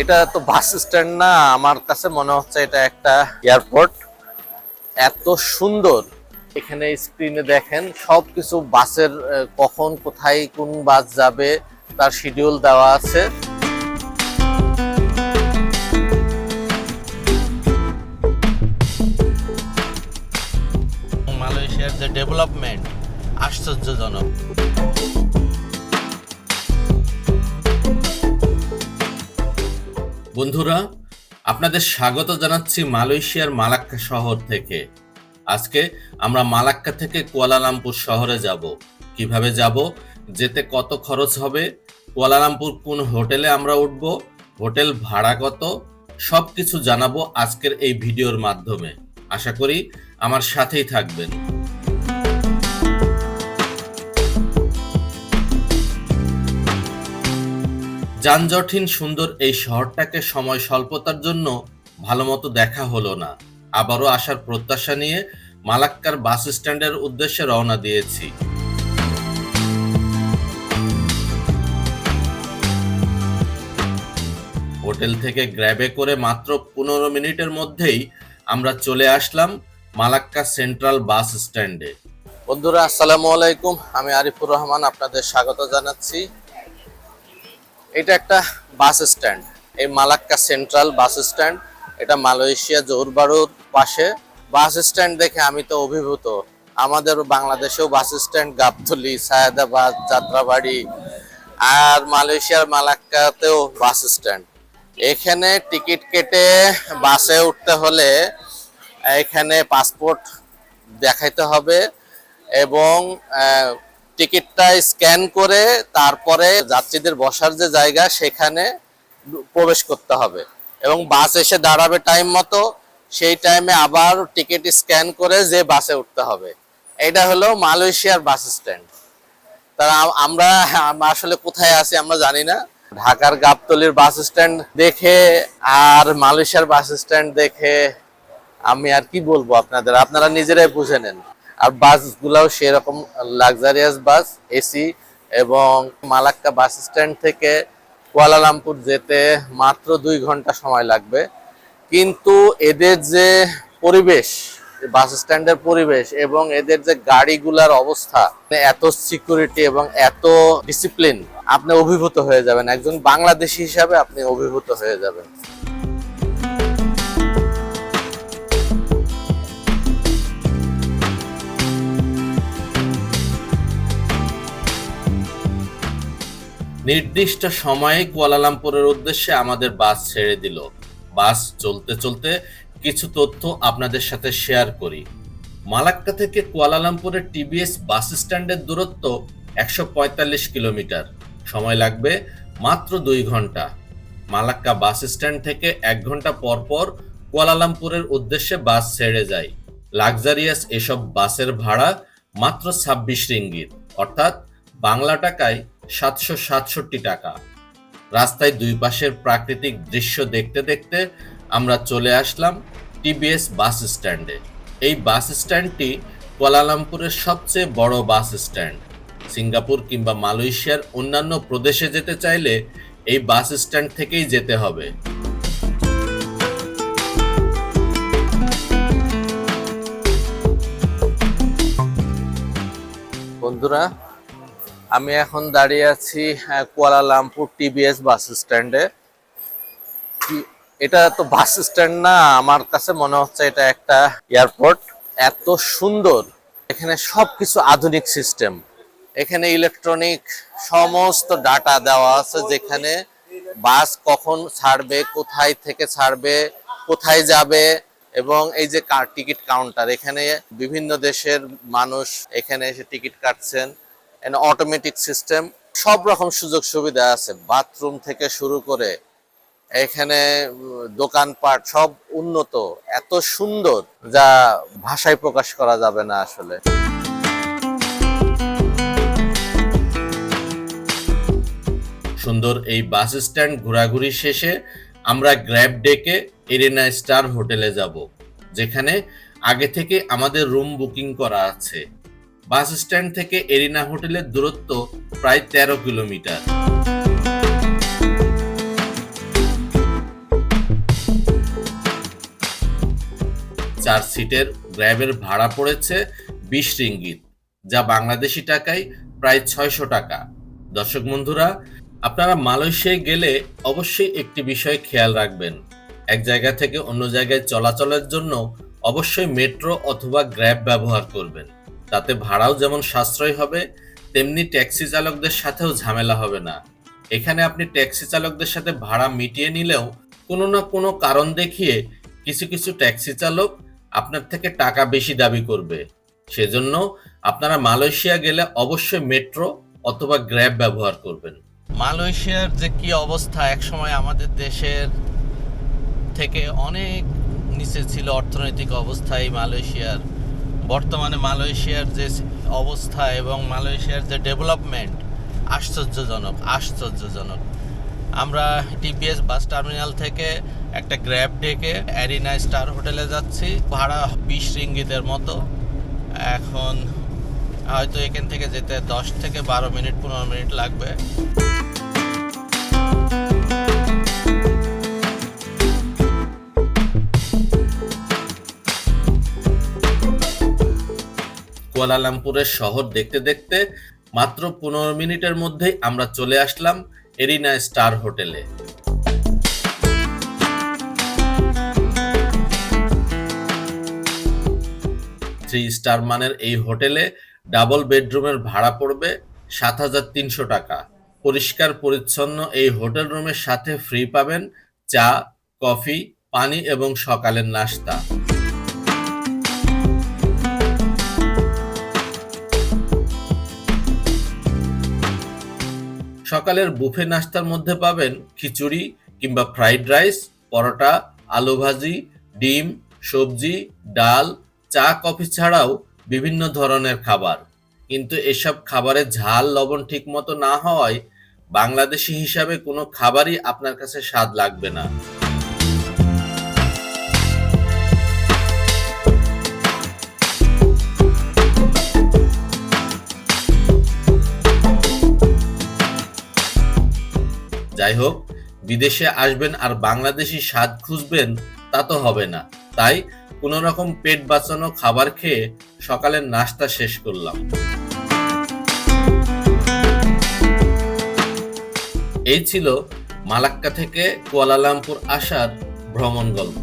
এটা তো bus stand না আমার কাছে মনে হচ্ছে এটা একটা এয়ারপোর্ট। এত সুন্দর। এখানে স্ক্রিনে দেখেন সবকিছু বাসের আহ, কখন কোথায় কোন বাস যাবে তার শিডিউল দেওয়া আছে। মালয়েশিয়ার যে ডেভেলপমেন্ট আশ্চর্যজনক। বন্ধুরা, আপনাদের স্বাগত জানাচ্ছি মালয়েশিয়ার মালাক্কা শহর থেকে। আজকে আমরা মালাক্কা থেকে কুয়ালালামপুর শহরে যাব। কীভাবে যাব? যেতে কত খরচ হবে? কুয়ালালামপুর কোন হোটেলে আমরা উঠব? হোটেল ভাড়া কত? সব কিছু জানাব আজকের এই ভিডিওর মাধ্যমে। আশা করি আমার সাথেই থাকবেন। যানজটহীন সুন্দর এই শহরটাকে সময় স্বল্পতার জন্য ভালোমতো দেখা হলো না। আবারও আসার প্রত্যাশা নিয়ে মালাক্কার বাস স্ট্যান্ডের উদ্দেশ্যে রওনা দিয়েছি। হোটেল থেকে গ্র্যাবে করে মাত্র পনেরো মিনিটের মধ্যেই আমরা চলে আসলাম মালাক্কা সেন্ট্রাল বাস স্ট্যান্ডে। বন্ধুরা, আসসালামু আলাইকুম। আমি আরিফুর রহমান, আপনাদের স্বাগত জানাচ্ছি। এটা একটা বাস স্ট্যান্ড। এই মালাক্কা সেন্ট্রাল বাস স্ট্যান্ড। এটা মালয়েশিয়া জোরবাড়ুর পাশে। বাস স্ট্যান্ড দেখে আমি তো অভিভূত। আমাদের বাংলাদেশেও বাস স্ট্যান্ড, গাবতলি, সায়দাবাদ, যাত্রাবাড়ি আর মালয়েশিয়ার মালাক্কাতেও বাস স্ট্যান্ড। এখানে টিকিট কেটে বাসে উঠতে হলে এখানে পাসপোর্ট দেখাইতে হবে এবং টিকিটটা স্ক্যান করে তারপরে যাত্রীদের বসার যে জায়গা, সেখানে প্রবেশ করতে হবে। এবং বাস এসে দাঁড়াবে টাইম মতো, সেই টাইমে আবার টিকিট স্ক্যান করে যে বাসে উঠতে হবে। এটা হলো মালয়েশিয়ার বাস স্ট্যান্ড। তারা আমরা আসলে কোথায় আছি আমরা জানি না। ঢাকার গাবতলির বাস স্ট্যান্ড দেখে আর মালয়েশিয়ার বাস স্ট্যান্ড দেখে আমি আর কি বলব আপনাদের? আপনারা নিজেরাই বুঝে নেন। আর বাসগুলোও সেরকম লাক্সারিয়াস বাস এসি এবং মালাক্কা বাস স্ট্যান্ড থেকে কুয়ালালামপুর যেতে মাত্র দুই ঘণ্টা সময় লাগবে। কিন্তু এদের যে পরিবেশ, বাস স্ট্যান্ডের পরিবেশ এবং এদের যে গাড়িগুলার অবস্থা, এত সিকিউরিটি এবং এত ডিসিপ্লিন আপনি অভিভূত হয়ে যাবেন। একজন বাংলাদেশি হিসাবে আপনি অভিভূত হয়ে যাবেন। নির্দিষ্ট সময়ে কুয়ালালামপুরের উদ্দেশ্যে আমাদের বাস ছেড়ে দিল। বাস চলতে চলতে কিছু তথ্য আপনাদের সাথে শেয়ার করি। মালাক্কা থেকে কুয়ালালামপুরের টিবিএস বাস স্ট্যান্ডের দূরত্ব একশো পঁয়তাল্লিশ কিলোমিটার। সময় লাগবে মাত্র দুই ঘণ্টা। মালাক্কা বাস স্ট্যান্ড থেকে এক ঘণ্টা পর পর কুয়ালালামপুরের উদ্দেশ্যে বাস ছেড়ে যায়। লাক্সারিয়াস এসব বাসের ভাড়া মাত্র ছাব্বিশ রিঙ্গিত। অর্থাৎ বাংলা টাকায় সাতশো সাতষট্টি টাকা। রাস্তায় দুই পাশের প্রাকৃতিক দৃশ্য দেখতে দেখতে আমরা চলে আসলাম টিবিএস বাস স্ট্যান্ডে। এই বাস স্ট্যান্ডটি কুয়ালালামপুরের সবচেয়ে বড় বাস স্ট্যান্ড। সিঙ্গাপুর কিংবা মালয়েশিয়ার অন্যান্য প্রদেশে যেতে চাইলে এই বাস স্ট্যান্ড থেকেই যেতে হবে। বন্ধুরা আমি এখন দাঁড়িয়ে আছি আহ, কুয়ালালামপুর টিবিএস বাস স্ট্যান্ডে। এটা তো বাস স্ট্যান্ড না আমার কাছে মনে হচ্ছে এটা একটা এয়ারপোর্ট। এত সুন্দর এখানে সবকিছু আধুনিক সিস্টেম। এখানে ইলেকট্রনিক সমস্ত ডাটা দেওয়া আছে যেখানে বাস কখন ছাড়বে কোথায় থেকে ছাড়বে কোথায় যাবে এবং এই যে টিকিট কাউন্টার এখানে বিভিন্ন দেশের মানুষ এখানে এসে টিকিট কাটছেন। অটোমেটিক সিস্টেম সব রকম সুযোগ সুবিধা আছে। বাথরুম থেকে শুরু করে এখানে, দোকানপাট সব উন্নত। এত সুন্দর যা ভাষায় প্রকাশ করা যাবে না আসলে। সুন্দর এই বাস স্ট্যান্ড ঘোরাঘুরি শেষে আমরা গ্র্যাব ডেকে এরিনা স্টার হোটেলে যাব, যেখানে আগে থেকে আমাদের রুম বুকিং করা আছে। বাস স্ট্যান্ড থেকে এরিনা হোটেলের দূরত্ব প্রায় তেরো কিলোমিটার। চার সিটের গ্র্যাবের ভাড়া পড়েছে বিশ রিঙ্গিত, যা বাংলাদেশি টাকায় প্রায় ছয়শো টাকা। দর্শক বন্ধুরা, আপনারা মালয়েশিয়ায় গেলে অবশ্যই একটি বিষয় খেয়াল রাখবেন। এক জায়গা থেকে অন্য জায়গায় চলাচলের জন্য অবশ্যই মেট্রো অথবা গ্র্যাব ব্যবহার করবেন। তাতে ভাড়াও যেমন সাশ্রয় হবে, তেমনি ট্যাক্সি চালকদের সাথেও ঝামেলা হবে না। এখানে আপনি ট্যাক্সি চালকদের সাথে ভাড়া মিটিয়ে নিলেও কোনো না কোনো কারণ দেখিয়ে কিছু কিছু ট্যাক্সি চালক আপনার থেকে টাকা বেশি দাবি করবে। সেজন্য আপনারা মালয়েশিয়া গেলে অবশ্যই মেট্রো অথবা গ্র্যাব ব্যবহার করবেন। মালয়েশিয়ার যে কি অবস্থা একসময় আমাদের দেশের থেকে অনেক নিচে ছিল অর্থনৈতিক অবস্থা এই মালয়েশিয়ার। বর্তমানে মালয়েশিয়ার যে অবস্থা এবং মালয়েশিয়ার যে ডেভেলপমেন্ট আশ্চর্যজনক আশ্চর্যজনক। আমরা টিপিএস বাস টার্মিনাল থেকে একটা গ্র্যাব ডেকে অ্যারিনা স্টার হোটেলে যাচ্ছি, ভাড়া বিশ রিঙ্গিতের মতো। এখন হয়তো এখান থেকে যেতে দশ থেকে বারো মিনিট, পনেরো মিনিট লাগবে। কুয়ালালামপুরের শহর দেখতে দেখতে মাত্র পনেরো মিনিটের মধ্যেই আমরা চলে আসলাম এরিনা স্টার হোটেলে। থ্রি স্টার মানের এই হোটেলে ডাবল বেডরুমের ভাড়া পড়বে সাত হাজার তিনশো টাকা। পরিষ্কার পরিচ্ছন্ন এই হোটেল রুমের সাথে ফ্রি পাবেন চা, কফি, পানি এবং সকালের নাস্তা। সকালের বুফে নাস্তার মধ্যে পাবেন খিচুড়ি কিংবা ফ্রাইড রাইস, পরোটা, আলু ভাজি, ডিম, সবজি, ডাল, চা, কফি ছাড়াও বিভিন্ন ধরনের খাবার। কিন্তু এসব খাবারে ঝাল, লবণ ঠিকমতো না হওয়ায় বাংলাদেশি হিসাবে কোনো খাবারই আপনার কাছে স্বাদ লাগবে না। যাই হোক, বিদেশে আসবেন আর বাংলাদেশি স্বাদ খুঁজবেন, তা তো হবে না। তাই কোনো রকম পেট বাঁচানো খাবার খেয়ে সকালের নাস্তা শেষ করলাম। এই ছিল মালাক্কা থেকে কুয়ালালামপুর আসার ভ্রমণ গল্প।